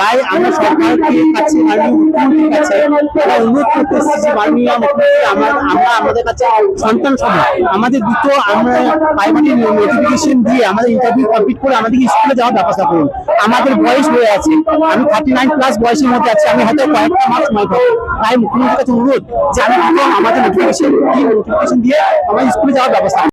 তাই আমরা কাছে মুখ্যমন্ত্রীর কাছে আমরা অনুরোধ করতে এসেছি যে মাননীয় মুখ্যমন্ত্রী, আমরা আমরা আমাদের কাছে সন্তান সময় আমাদের দুটো আমরা প্রাইমারি নোটিফিকেশন দিয়ে আমাদের ইন্টারভিউ কমপ্লিট করে আমাদেরকে স্কুলে যাওয়ার ব্যবস্থা করুন আমাদের বয়স হয়ে আছে, আমি থার্টি নাইন প্লাস বয়সের মধ্যে আছি, আমি হয়তো কয়েকটা মাস সময় পাবো তাই মুখ্যমন্ত্রীর কাছে অনুরোধ যে আমি আমাদের নোটিফিকেশন নোটিফিকেশন দিয়ে আমাদের স্কুলে যাওয়ার ব্যবস্থা।